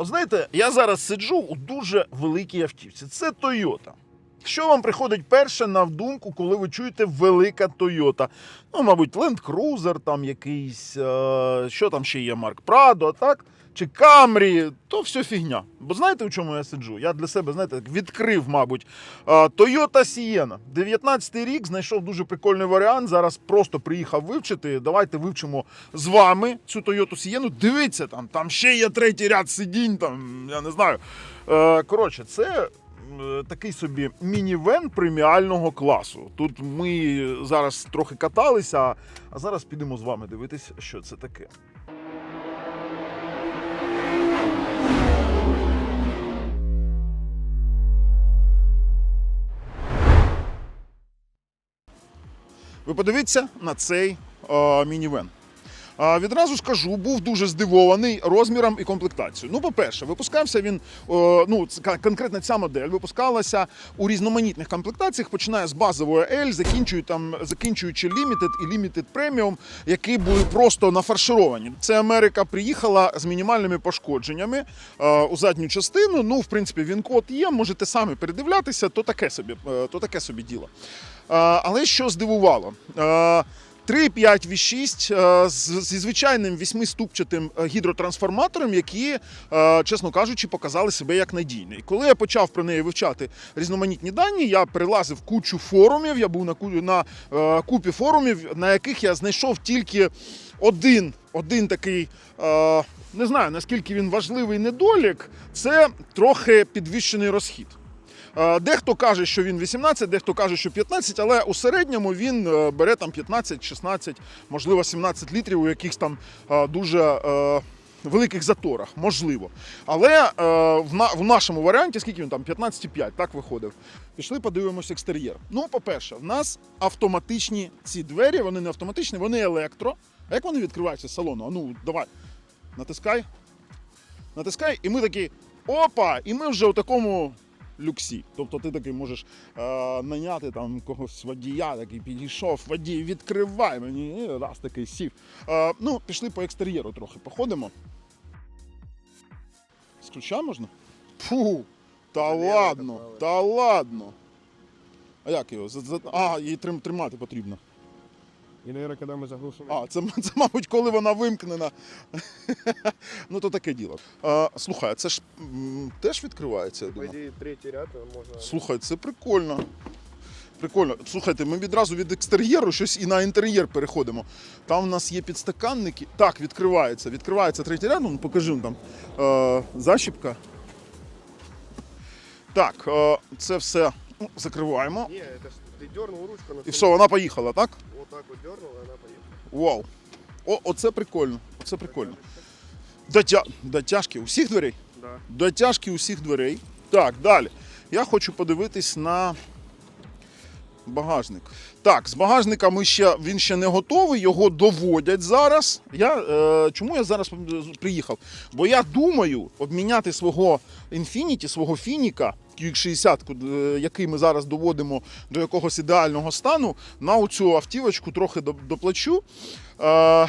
От знаєте, я зараз сиджу у дуже великій автівці. Це Toyota. Що вам приходить перше на думку, коли ви чуєте велика Toyota? Ну, мабуть, Land Cruiser там якийсь, е, що там ще є, Марк Прадо, так? Чи Camry, то все фігня. Бо знаєте, у чому я сиджу? Я для себе, знаєте, відкрив, мабуть, Toyota Sienna. 19-й рік знайшов дуже прикольний варіант. Зараз просто приїхав вивчити. Давайте вивчимо з вами цю Toyota Sienna. Дивіться, там, там ще є третій ряд сидінь, там, я не знаю. Е, Коротше, це такий собі мінівен преміального класу. Тут ми зараз трохи каталися, а зараз підемо з вами дивитись, що це таке. Ви подивіться на цей е, мінівен. Відразу скажу, був дуже здивований розміром і комплектацією. Ну, по-перше, випускався він, ну, конкретно ця модель випускалася у різноманітних комплектаціях, починає з базової L, закінчуючи, там, закінчуючи Limited і Limited Premium, які були просто нафаршировані. Це Америка приїхала з мінімальними пошкодженнями е, у задню частину. Ну, в принципі, він код є, можете самі передивлятися, то таке собі, е, то таке собі діло. Е, але що здивувало? Е, 3,5 V6 е, зі звичайним восьмиступчатим е, гідротрансформатором, які, е, чесно кажучи, показали себе як надійні. І коли я почав про неї вивчати різноманітні дані, я перелазив кучу форумів. Я був на на е, купі форумів, на яких я знайшов тільки один, один такий. Не знаю наскільки він важливий недолік, це трохи підвищений розхід. Е, Дехто каже, що він 18, дехто каже, що 15, але у середньому він е, бере там 15, 16, можливо, 17 літрів у якихось там е, дуже великих заторах, можливо. Але в, на, в нашому варіанті, скільки він там, 15,5, так виходив. Пішли, подивимося екстер'єр. Ну, по-перше, в нас автоматичні ці двері, вони не автоматичні, вони електро. А як вони відкриваються з салону? А ну, давай, натискай. Натискай, і ми такі. Опа! І ми вже у такому люксі. Тобто ти такий можеш е, наняти там когось водія, такий підійшов, водій, відкривай мені, і раз такий сів. Е, ну, пішли по екстер'єру трохи походимо. З ключа можна? Фу! Та ладно, та ладно. А як його? За- за- А, її трим- тримати потрібно. І, мабуть, коли ми заглушимо. А, це, це, мабуть, коли вона вимкнена. ну, то таке діло. А, слухай, це ж м, теж відкривається, я По думаю. ідеї, третій ряд можна. Слухай, це прикольно. Прикольно. Слухайте, ми відразу від екстер'єру щось і на інтер'єр переходимо. Там в нас є підстаканники. Так, відкривається. Відкривається третій ряд, ну покажи там. Е, защіпка. Так, е, це все ну, закриваємо. Ні, це ж ти дернув ручку на І все, вона поїхала, так? Отак от дернув, і вона поїхала. Вау. О, оце прикольно. Оце прикольно. Дотя... Дотяжки усіх дверей? Да. Дотяжки усіх дверей. Так, далі. Я хочу подивитись на багажник. Так, з багажника ми ще, він ще не готовий, його доводять зараз. Я, е, чому я зараз приїхав? Бо я думаю обміняти свого Infiniti, свого Фініка, QX60, е, який ми зараз доводимо до якогось ідеального стану, на оцю автівочку трохи доплачу. Е,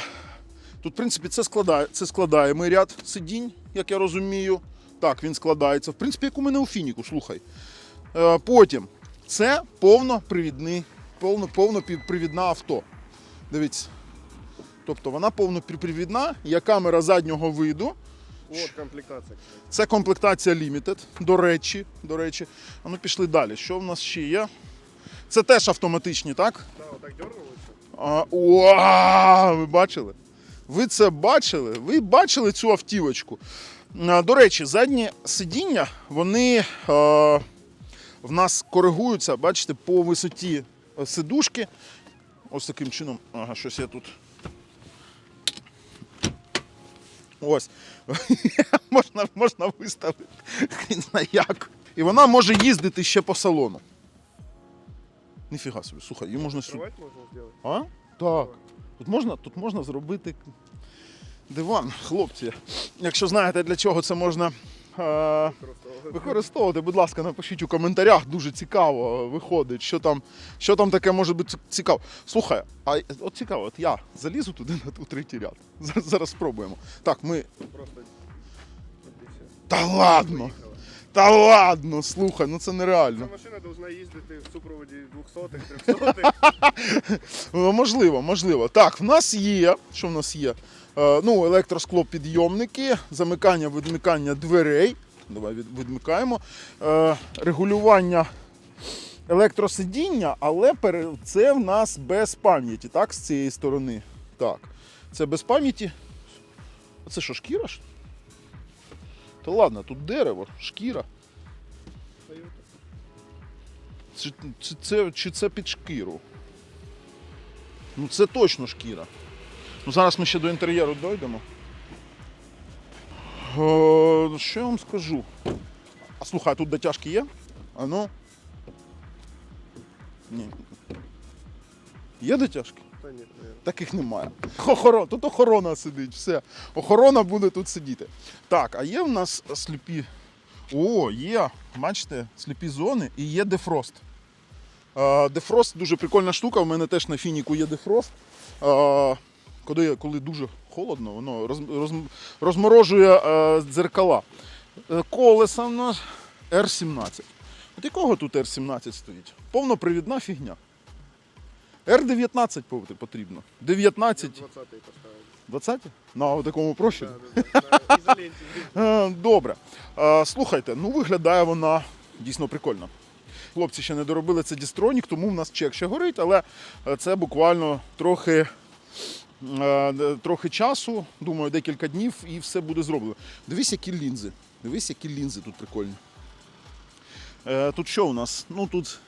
Тут, в принципі, це складає, це складаємий ряд сидінь, як я розумію. Так, він складається. В принципі, як у мене у Фініку, слухай. Е, потім це повно, повнопривідна авто. Дивіться. Тобто вона повнопривідна, є камера заднього виду. От комплектація. Це комплектація Limited, до речі. До речі. А ну пішли далі. Що в нас ще є? Це теж автоматичні, так? Да, отак дернув оцю. Уа, ви бачили? Ви це бачили? Ви бачили цю автівочку? А, До речі, задні сидіння, вони е, в нас коригуються, бачите, по висоті е, сидушки. Ось таким чином. Ага, щось я тут. Ось. можна, можна виставити. Знає як. І вона може їздити ще по салону. Ніфіга собі, слухай, її можна сюди. Можна зробити? А? Так. Тут можна, тут можна зробити диван, хлопці. Якщо знаєте, для чого це можна е, Використовувати. використовувати, будь ласка, напишіть у коментарях. Дуже цікаво виходить, що там, що там таке може бути цікаво. Слухай, а от цікаво, от я залізу туди на у третій ряд. Зараз, зараз спробуємо. Так, ми. Просто. Та ладно. Та ладно, слухай, ну це нереально. Ця машина повинна їздити в супроводі 200-х, 300-х. Ну, можливо, можливо. Так, в нас є. Що в нас є? Е, ну, електросклопідйомники, замикання, відмикання дверей. Давай відмикаємо. Е, регулювання електросидіння, але це в нас без пам'яті, так, з цієї сторони. Так. Це без пам'яті. Це що, шкіра? Та ладно, тут дерево, шкіра. Чи, це, чи це під шкіру? Ну це точно шкіра. Ну зараз ми ще до інтер'єру дійдемо. Е, що я вам скажу? А слухай, а тут дотяжки є? А ну. Ні. Є дотяжки? Та ні, ні. Таких немає. Охорона, тут охорона сидить, все. Охорона буде тут сидіти. Так, а є в нас сліпі. О, є, бачите, сліпі зони і є дефрост. Е, Дефрост дуже прикольна штука. У мене теж на фініку є дефрост. Коли, коли дуже холодно, воно роз, роз, розморожує е, дзеркала. Е, Колеса в нас R17. От якого тут R17 стоїть? Повнопривідна фігня. R19 потрібно. 19, 20-й поставили. 20? На такому профілі. Да, да, да. На ізоленті. Е, Добре. Е, Слухайте, ну виглядає вона дійсно прикольно. Хлопці ще не доробили це дістронік, тому в нас чек ще горить, але е, це буквально трохи, трохи часу, думаю, декілька днів і все буде зроблено. Дивись, які лінзи. Дивись, які лінзи тут прикольні. Е, Тут що у нас? Ну тут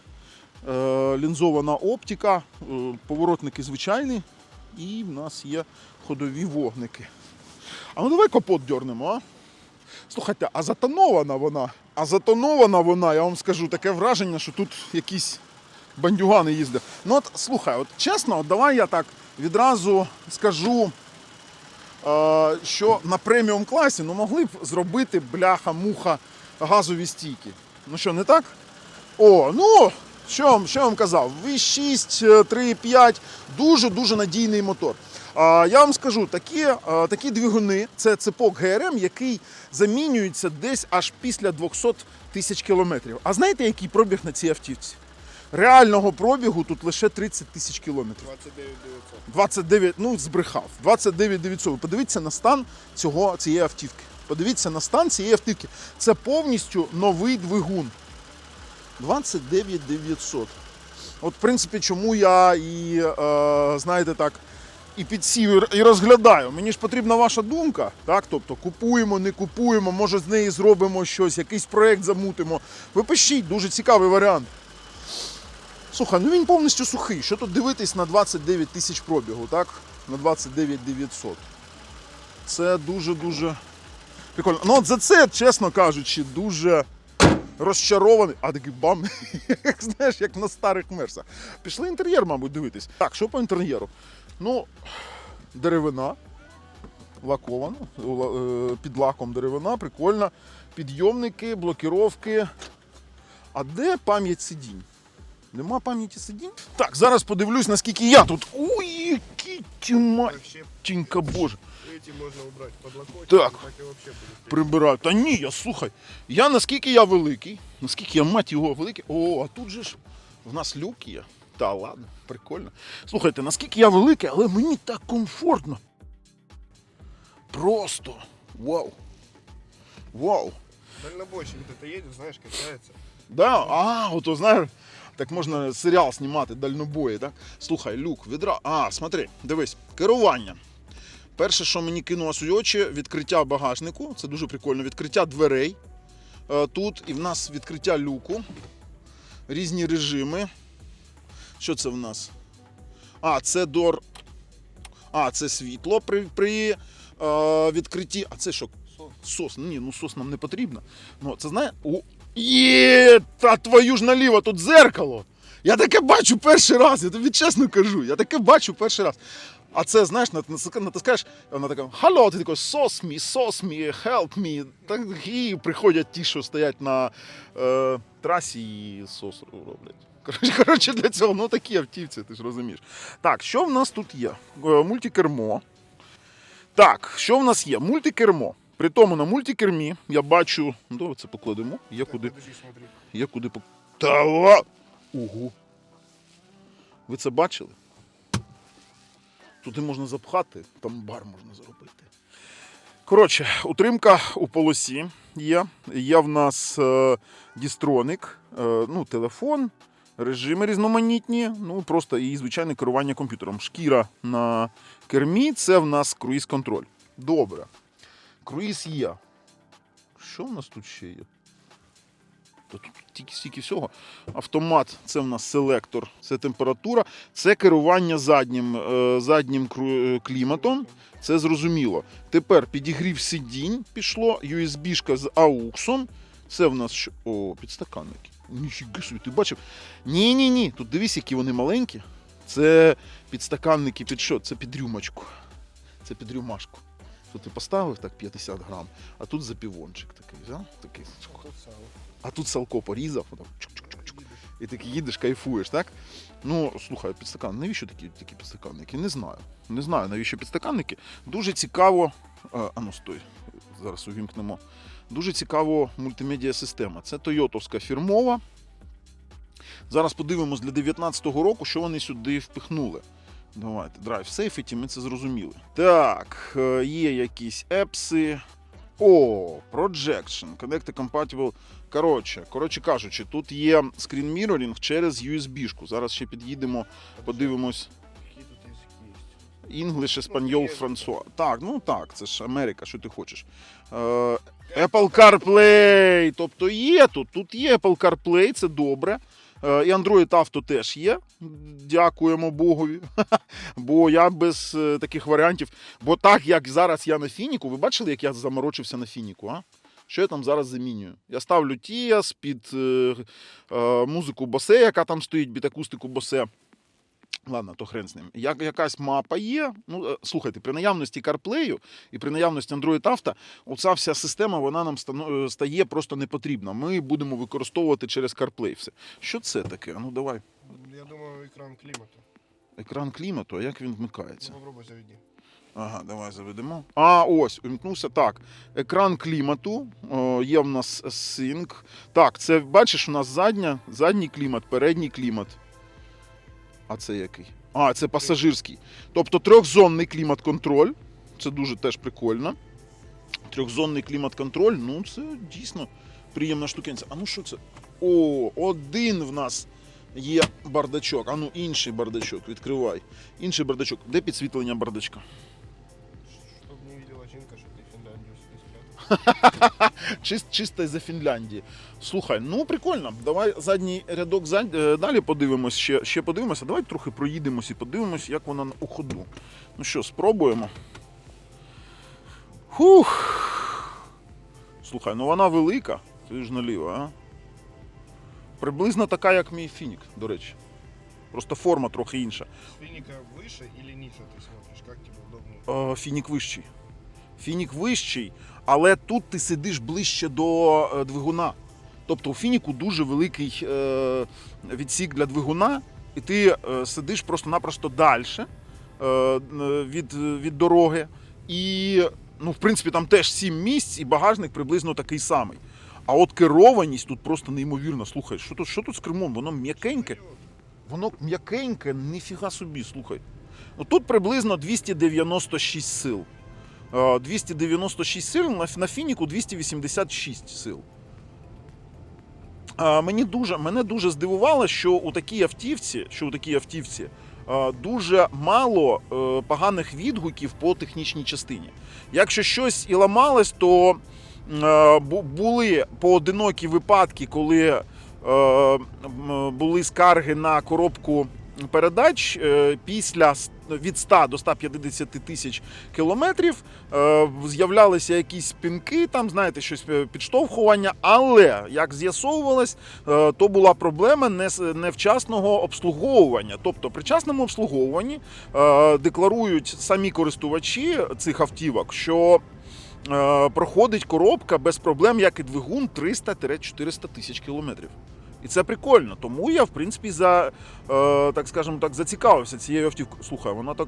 е, лінзована оптика, е, поворотники звичайні, і в нас є ходові вогники. А ну давай капот дьорнемо, а? Слухайте, а затонована вона. А затонована вона, я вам скажу, таке враження, що тут якісь бандюгани їздять. Ну от слухай, от чесно, от давай я так відразу скажу, е, що на преміум класі ну, могли б зробити бляха-муха газові стійки. Ну що, не так? О, ну, що, вам- що вам казав? V6, е, 3.5, дуже-дуже надійний мотор. А, я вам скажу, такі, е, такі двигуни це цепок ГРМ, який замінюється десь аж після 200 тисяч кілометрів. А знаєте, який пробіг на цій автівці? Реального пробігу тут лише 30 тисяч кілометрів. 29 900. 29, ну збрехав. 29 900. Подивіться на стан цього, цієї автівки. Подивіться на стан цієї автівки. Це повністю новий двигун. 29 900. От, в принципі, чому я і, е, знаєте так, і підсів, і розглядаю. Мені ж потрібна ваша думка. Так? Тобто купуємо, не купуємо, може з неї зробимо щось, якийсь проєкт замутимо. Ви пишіть, дуже цікавий варіант. Слухай, ну він повністю сухий. Що тут дивитись на 29 тисяч пробігу, так? На 29 900. Це дуже-дуже прикольно. Ну от за це, чесно кажучи, дуже розчарований. А такий бам, як знаєш, як на старих мерсах. Пішли інтер'єр, мабуть, дивитись. Так, що по інтер'єру? Ну, деревина. Лакована, е, під лаком деревина, прикольно. Підйомники, блокіровки. А де пам'ять сидінь? Нема пам'яті сидінь? Так, зараз подивлюсь, наскільки я тут. Ой, ти Вообще, матінька боже. эти можно убрать. Подлокотник, Так. так и вообще. Прибираю. Та ні, я слухай. Я наскільки я великий, наскільки я мать його великий. О, а тут же ж в нас люк є. Та ладно, прикольно. Слухайте, наскільки я великий, але мені так комфортно. Просто вау. Вау. Дальнобойщик где-то едет, знаешь, качается. Да? А, ото знаєш, так можна серіал знімати, дальнобої, так? Слухай, люк, відра. А, смотри, дивись, керування. Перше, що мені кинулось у очі, відкриття багажнику. Це дуже прикольно. Відкриття дверей. Е, Тут і в нас відкриття люку. Різні режими. Що це в нас? А, це дор. А, це світло при, при е, відкритті. А це що? Сос. Ні, ну сос нам не потрібно. Ну, це знає. Є, та твою ж наліво, тут дзеркало. Я таке бачу перший раз, я тобі чесно кажу, я таке бачу перший раз. А це, знаєш, натискаєш, вона така, халло, ти такий, сос мі, сос мі, help me. І приходять ті, що стоять на е, трасі і сос роблять. Коротше, для цього, ну такі автівці, ти ж розумієш. Так, що в нас тут є? Е, Мультикермо. Так, що в нас є? Мультикермо. При тому на мультикермі я бачу. Ну, давай це покладемо. Є куди. Є куди пок... Та! Ого! Ви це бачили? Туди можна запхати, там бар можна зробити. Коротше, утримка у полосі є. Є в нас е, дістроник, е, ну, телефон, режими різноманітні, ну просто і звичайне керування комп'ютером. Шкіра на кермі це в нас круїз-контроль. Добре. Круїз є. Що в нас тут ще є? Та тут тільки стільки всього. Автомат це в нас селектор, це температура, це керування заднім, е, заднім е, кліматом. Це зрозуміло. Тепер підігрів сидінь пішло, USB-шка з AUX. Це в нас що? О, підстаканники. Ніфіга собі, ти бачив? Ні, ні, ні. Тут дивись, які вони маленькі. Це підстаканники під що? Це під рюмочку. Це під рюмашку. Тут ти поставив так 50 грам, а тут запівончик такий, взяв? Такий. А тут салко порізав, отак, чук-чук-чук-чук, і такий їдеш, кайфуєш, так? Ну, слухай, підстакан, навіщо такі, такі підстаканники? Не знаю. Не знаю, навіщо підстаканники. Дуже цікаво. А, а ну стой, зараз увімкнемо. Дуже цікаво мультимедіа система. Це Тойотовська фірмова. Зараз подивимось для 19-го року, що вони сюди впихнули. Давайте, Drive Safety, ми це зрозуміли. Так, е, є якісь епси. О, Projection, Connect Compatible. Коротше, коротше кажучи, тут є screen mirroring через USB-шку. Зараз ще під'їдемо, подивимось. English, Espanol, Франсуа. Так, ну так, це ж Америка, що ти хочеш. Е, Apple CarPlay. Тобто є тут. Тут є Apple CarPlay, це добре. Е, І Android Auto теж є. Дякуємо Богові. Бо я без е, таких варіантів. Бо так як зараз я на Фініку, ви бачили, як я заморочився на Фініку, а? Що я там зараз замінюю? Я ставлю Тіас під е, е, музику Босе, яка там стоїть, під акустику Босе. Ладно, то хрен з ним. Як, якась мапа є. Ну, е, слухайте, при наявності CarPlay і при наявності Android Auto, оця вся система вона нам е, стає просто не потрібна. Ми будемо використовувати через CarPlay все. Що це таке? Ну давай. Я думаю, екран клімату. Екран клімату, а як він вмикається? Ну, попробуй заведи. Ага, давай заведемо. А, ось, увімкнувся. Так. Екран клімату. О, є в нас Sync. Так, це бачиш, у нас задня, задній клімат, передній клімат. А це який? А, це пасажирський. Тобто трьохзонний клімат-контроль. Це дуже теж прикольно. Трьохзонний клімат-контроль, ну це дійсно приємна штукенця. А ну що це? О, один в нас є бардачок. А ну інший бардачок, відкривай. Інший бардачок. Де підсвітлення бардачка? Чист, чисто за Фінляндії. Слухай, ну прикольно. Давай задній рядок зад... е, далі подивимось, ще, ще подивимося. Давай трохи проїдемось і подивимось, як вона у ходу. Ну що, спробуємо. Хух. Слухай, ну вона велика. Ти ж наліво, а? Приблизно така, як мій фінік, до речі. Просто форма трохи інша. Фініка вище или ниже ти смотриш? Як тебе удобно? Е, Фінік вищий. Фінік вищий, але тут ти сидиш ближче до е, двигуна. Тобто у Фініку дуже великий е, відсік для двигуна, і ти е, сидиш просто-напросто далі від, від дороги. І, ну, в принципі, там теж сім місць, і багажник приблизно такий самий. А от керованість тут просто неймовірна. Слухай, що тут, що тут з кермом? Воно м'якеньке. Воно м'якеньке, ніфіга собі, слухай. Ну, тут приблизно 296 сил. Е, 296 сил, на, фініку 286 сил. Мені дуже, мене дуже здивувало, що у такій автівці, що у такій автівці е, дуже мало е, поганих відгуків по технічній частині. Якщо щось і ламалось, то е, були поодинокі випадки, коли е, були скарги на коробку передач е, після від 100 до 150 тисяч кілометрів. Е, З'являлися якісь пінки, там, знаєте, щось е, підштовхування, але як з'ясовувалось, е, то була проблема нес- невчасного обслуговування. Тобто при часному обслуговуванні декларують самі користувачі цих автівок, що проходить коробка без проблем, як і двигун 300-400 тисяч кілометрів. І це прикольно. Тому я, в принципі, за, е, так скажемо так, зацікавився цією автівкою. Слухай, вона так.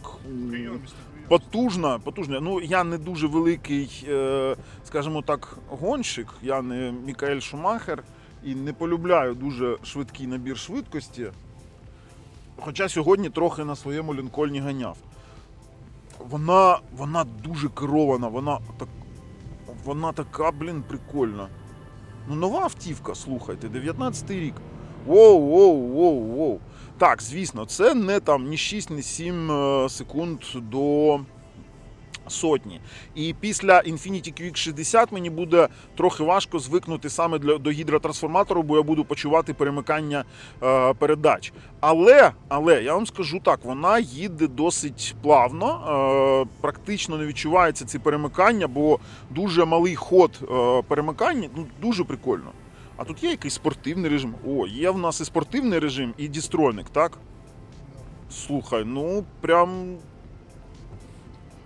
Потужна, потужна. Ну я не дуже великий, е, скажімо так, гонщик. Я не Мікаель Шумахер і не полюбляю дуже швидкий набір швидкості. Хоча сьогодні трохи на своєму лінкольні ганяв. Вона, вона дуже керована, вона так. Вона така, блін, прикольна. Ну, нова автівка, слухайте, 19-й рік. Воу, воу, воу, воу. Так, звісно, це не там ні 6, ні 7 е, секунд до сотні. І після Infiniti QX 60 мені буде трохи важко звикнути саме для, до гідротрансформатору, бо я буду почувати перемикання е, передач. Але, але я вам скажу так, вона їде досить плавно, е, практично не відчувається ці перемикання, бо дуже малий ход е, перемикання, ну дуже прикольно. А тут є якийсь спортивний режим. О, є в нас і спортивний режим, і дістройник, так? Слухай, ну прям.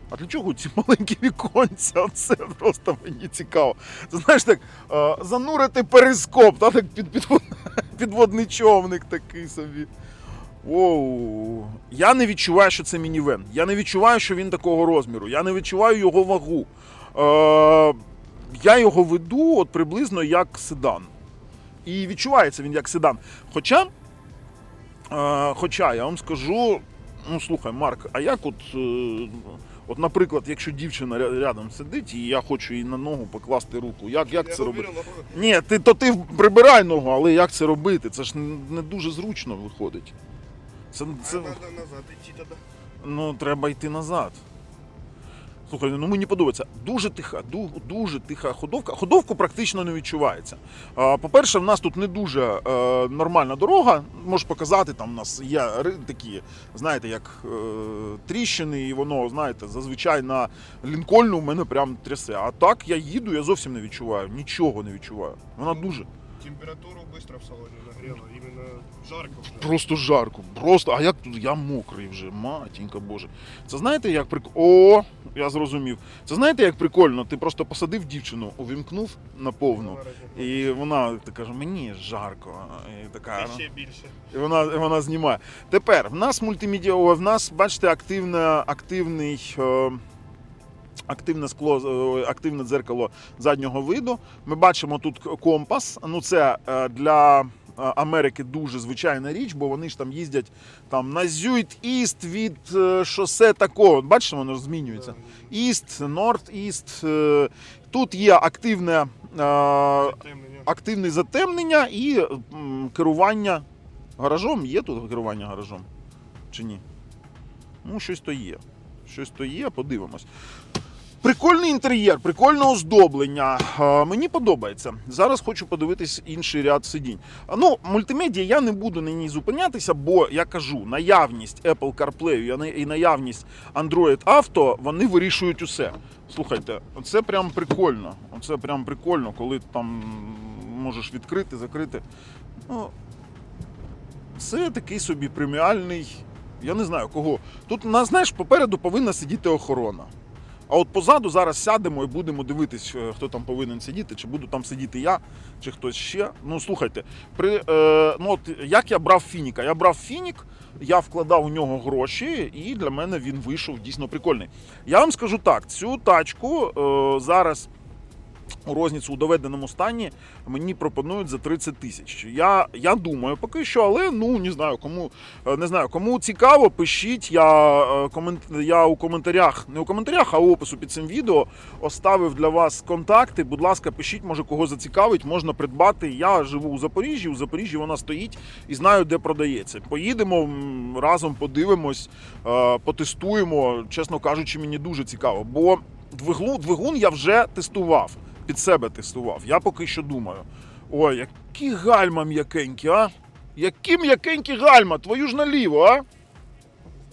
А для чого ці маленькі віконця? Це просто мені цікаво. Це знаєш так, е, занурити перископ, та, так під, підвод- підводний човник такий собі. Воу. Я не відчуваю, що це мінівен. Я не відчуваю, що він такого розміру. Я не відчуваю його вагу. Е, я його веду от приблизно як седан. І відчувається він як седан. Хоча, е, хоча я вам скажу, ну слухай, Марк, а як от, е, от, наприклад, якщо дівчина ря- рядом сидить і я хочу їй на ногу покласти руку, як, як це робити? Ні, ти, то ти прибирай ногу, але як це робити? Це ж не дуже зручно виходить. Це, це, Надо назад идти тогда. ну, треба йти назад. Слухай, ну мені подобається. Дуже тиха, дуже тиха ходовка. Ходовку практично не відчувається. По-перше, в нас тут не дуже е, нормальна дорога. Можеш показати, там у нас є такі, знаєте, як е, тріщини, і воно, знаєте, зазвичай на Лінкольну в мене прям трясе. А так я їду, я зовсім не відчуваю, нічого не відчуваю. Вона дуже. Температуру быстро в салоне нагрела. Именно жарко уже. Просто жарко. Просто, а як тут я мокрий вже, матінка Боже. Це знаєте, як прикольно. О, я зрозумів. Це знаєте, як прикольно? Ти просто посадив дівчину, увімкнув на повну. І вона так каже, мені жарко. І така. ну, Ще більше. І вона, і вона знімає. Тепер в нас мультимедіа, в нас, бачите, активне, активний. Е, Активне скло, е, активне дзеркало заднього виду. Ми бачимо тут компас. Ну це е, для Америки дуже звичайна річ, бо вони ж там їздять там на Зюйт Іст від е, шосе такого. Бачите, воно змінюється. Іст, Норд Іст. е, Тут є активне, е, Темнення. активне затемнення і керування гаражом. Є тут керування гаражом? Чи ні? Ну, щось то є. Щось то є, подивимось. Прикольний інтер'єр, прикольне оздоблення. Мені подобається. Зараз хочу подивитись інший ряд сидінь. Ну, мультимедіа я не буду на ній зупинятися, бо я кажу, наявність Apple CarPlay і наявність Android Auto, вони вирішують усе. Слухайте, це прям прикольно. Це прям прикольно, коли там можеш відкрити, закрити. Ну, це такий собі преміальний. Я не знаю кого. Тут, знаєш, попереду повинна сидіти охорона. А от позаду зараз сядемо і будемо дивитись, е, хто там повинен сидіти, чи буду там сидіти я, чи хтось ще. Ну слухайте, при, е, ну от як я брав Фініка? Я брав Фінік, я вкладав у нього гроші, і для мене він вийшов дійсно прикольний. Я вам скажу так: цю тачку е, зараз у розніцу у доведеному стані мені пропонують за 30 тисяч. Я, я думаю поки що, але ну не знаю, кому е, не знаю, кому цікаво, пишіть. Я, е, комент, я у коментарях, не у коментарях, а у опису під цим відео оставив для вас контакти. Будь ласка, пишіть, може кого зацікавить, можна придбати. Я живу у Запоріжжі. У Запоріжжі вона стоїть і знаю, де продається. Поїдемо разом, подивимось, е, потестуємо. Чесно кажучи, мені дуже цікаво, бо двигун, двигун я вже тестував під себе тестував. Я поки що думаю. Ой, які гальма м'якенькі, а? Які м'якенькі гальма, твою ж наліво, а? В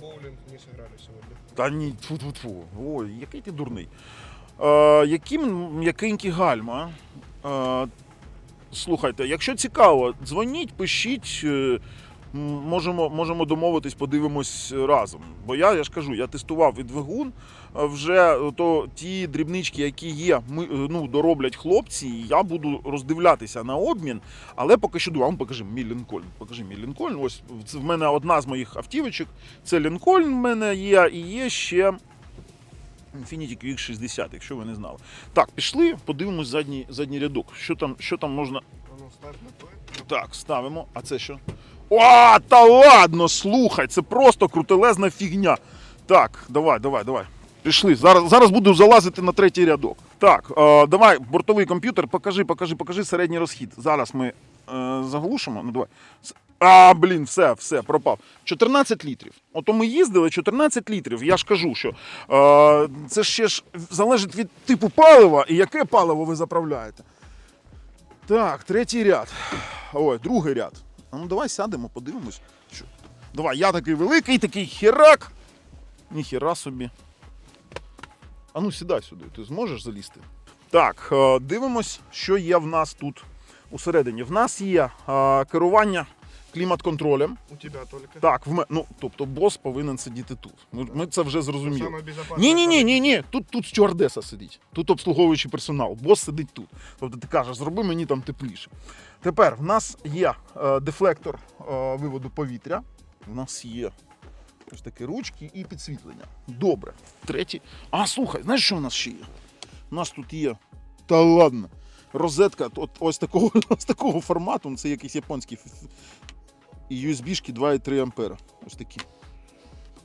боулинг не сыграли сегодня. Та ні, тьфу тьфу тьфу Ой, який ти дурний. Е, які м'якенькі гальма. Е, слухайте, якщо цікаво, дзвоніть, пишіть. Можемо, можемо домовитись, подивимось разом. Бо я, я ж кажу, я тестував і двигун. е, Вже то ті дрібнички, які є, ми, е, ну, дороблять хлопці, і я буду роздивлятися на обмін. Але поки що думаю, а покажи мій Лінкольн. Покажи мій Лінкольн. Ось це в мене одна з моїх автівочок. Це Лінкольн в мене є, і є ще Infiniti QX60, якщо ви не знали. Так, пішли, подивимось задній, задній рядок. Що там, що там можна. Ну. Так, ставимо. А це що? О, та ладно, слухай, це просто крутелезна фігня. Так, давай, давай, давай. Пішли. Зараз, зараз буду залазити на третій рядок. Так, е, давай, бортовий комп'ютер, покажи, покажи, покажи середній розхід. Зараз ми е, заглушимо. Ну давай. А, блін, все, все, пропав. 14 літрів. Ото ми їздили 14 літрів. Я ж кажу, що е, це ще ж залежить від типу палива і яке паливо ви заправляєте. Так, третій ряд. Ой, другий ряд. Ну давай сядемо, подивимось. Що? Давай, я такий великий, такий херак. Ніхіра собі. А ну сідай сюди, ти зможеш залізти? Так, е, дивимось, що є в нас тут усередині. В нас є е, керування клімат-контролем. У тебя только. Так, в ме... ну, тобто бос повинен сидіти тут. Ми, ми це вже зрозуміли. Ні, ні, ні, ні, ні. Тут, тут стюардеса сидить, тут обслуговуючий персонал, бос сидить тут. Тобто ти кажеш, зроби мені там тепліше. Тепер в нас є е, дефлектор е, виводу повітря. В нас є ось такі ручки і підсвітлення. Добре. Третій. А, слухай, знаєш, що в нас ще є? У нас тут є. Та ладно. Розетка от, ось такого, ось такого формату, це якийсь японський. І USB-шки 2,3 ампера. Ось такі.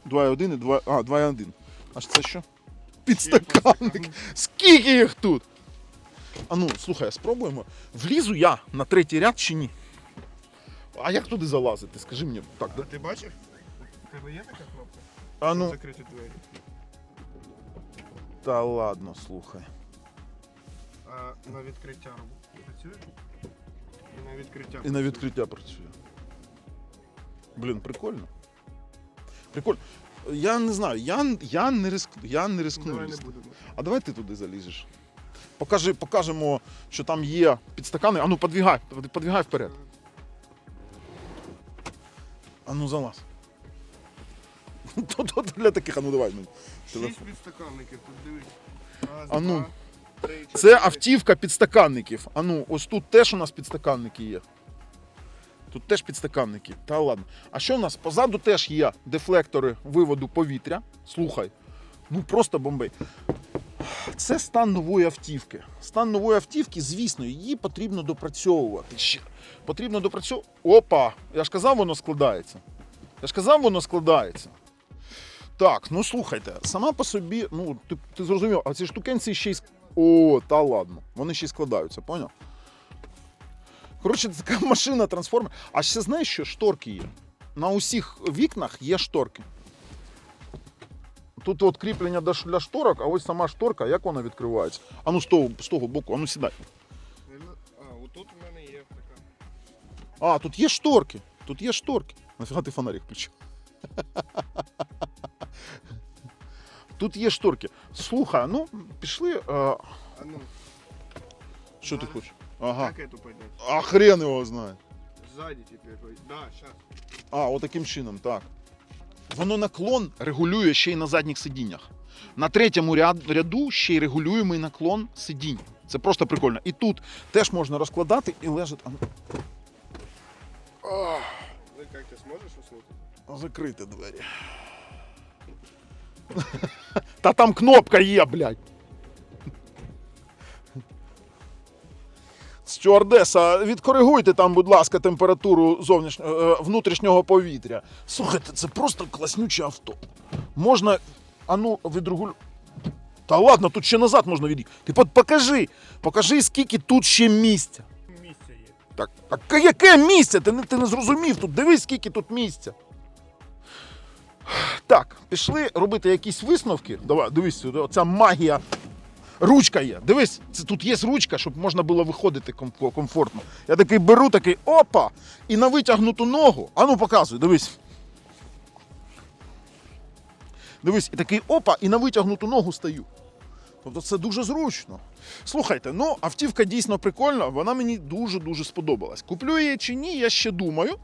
2,1 і 2. А, 2,1. А це що? Підстаканник. Скільки їх тут? А ну, слухай, спробуємо. Влізу я на третій ряд чи ні? А як туди залазити? Скажи мені так, да? Ти бачив? У тебе є така кнопка? А ну. Закрити двері. Та ладно, слухай. А на відкриття працює? І на відкриття. І на відкриття працює. Блін, прикольно. Прикольно. Я не знаю, я, я не рискну. Я не рискну. Давай не будемо. А давай ти туди залізеш. Покажи, покажемо, що там є підстакани. А ну подвігай, подвігай вперед. А ну залазь. То, то для таких, а ну давай. мені. Шість підстаканників, тут дивись. Раз, А ну. два, три, Це автівка підстаканників. А ну, ось тут теж у нас підстаканники є. Тут теж підстаканники. Та ладно. А що в нас? Позаду теж є дефлектори виводу повітря. Слухай. Ну просто бомбей. Це стан нової автівки. Стан нової автівки, звісно, її потрібно допрацьовувати. Ще. Потрібно допрацьовувати. Опа! Я ж казав, воно складається. Я ж казав, воно складається. Так, ну слухайте, сама по собі, ну, ти, ти зрозумів, а ці штукенці ще й. О, та ладно. Вони ще й складаються, поняв? Коротше, це така машина трансформер. А ще знаєш, що шторки є? На усіх вікнах є шторки. Тут от кріплення для шторок, а ось сама шторка, як вона відкривається? А ну з того, з того боку, а ну сідай. А, отут у мене є така. А, тут є шторки. Тут є шторки. Нафіга ти фонарик включив? Тут є шторки. Слухай, ну пішли. А, А ну, що ти хочеш? Ага. как эту поднять? А хрен його знає. Сзади теперь. Да, сейчас. А, отаким чином, так. Воно наклон регулює ще й на задніх сидіннях. На третьому ряд, ряду ще й регулюємий наклон сидінь. Це просто прикольно. І тут теж можна розкладати і лежить. А, ну, Ну как ты сможешь уснуть? Закрити двері. Та там кнопка є, блядь. Стюардеса, відкоригуйте там, будь ласка, температуру зовнішнього, е, внутрішнього повітря. Слухайте, це просто класнюче авто. Можна. А ну, відрегулю. Та ладно, тут ще назад можна від'їхати. Ти покажи, покажи, скільки тут ще місця. Місце є. Так, а яке місце? Ти не, ти не зрозумів тут. Дивись, скільки тут місця. Так, пішли робити якісь висновки. Давай, дивись сюди, оця магія. Ручка є. Дивись, це, тут є ручка, щоб можна було виходити комфортно. Я такий беру, такий опа! І на витягнуту ногу. А ну показуй, дивись. Дивись, і такий опа, і на витягнуту ногу стою. Тобто це дуже зручно. Слухайте, ну автівка дійсно прикольна, вона мені дуже-дуже сподобалась. Куплю її чи ні, я ще думаю.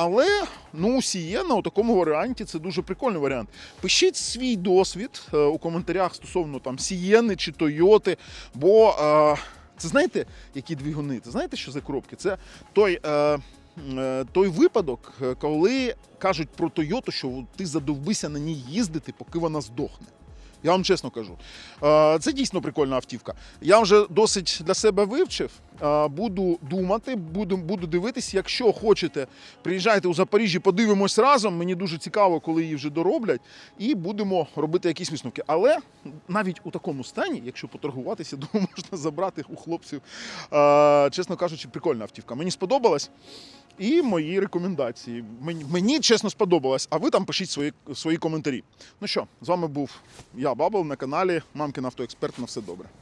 Але ну, Сієна у такому варіанті це дуже прикольний варіант. Пишіть свій досвід е, у коментарях стосовно там Сієни чи Тойоти. Бо е, це знаєте, які двигуни? Це знаєте, що за коробки? Це той. Е, той випадок, коли кажуть про Тойоту, що ти задовбися на ній їздити, поки вона здохне. Я вам чесно кажу. Е, Це дійсно прикольна автівка. Я вже досить для себе вивчив. Е, Буду думати, буду, буду дивитись. Якщо хочете, приїжджайте у Запоріжжя, подивимось разом. Мені дуже цікаво, коли її вже дороблять, і будемо робити якісь висновки. Але навіть у такому стані, якщо поторгуватися, думаю, можна забрати у хлопців. Е, Чесно кажучи, прикольна автівка. Мені сподобалась. І мої рекомендації. Мені, мені чесно сподобалось, а ви там пишіть свої, свої коментарі. Ну що, з вами був я, Бабл, на каналі Мамкин Автоексперт. На все добре.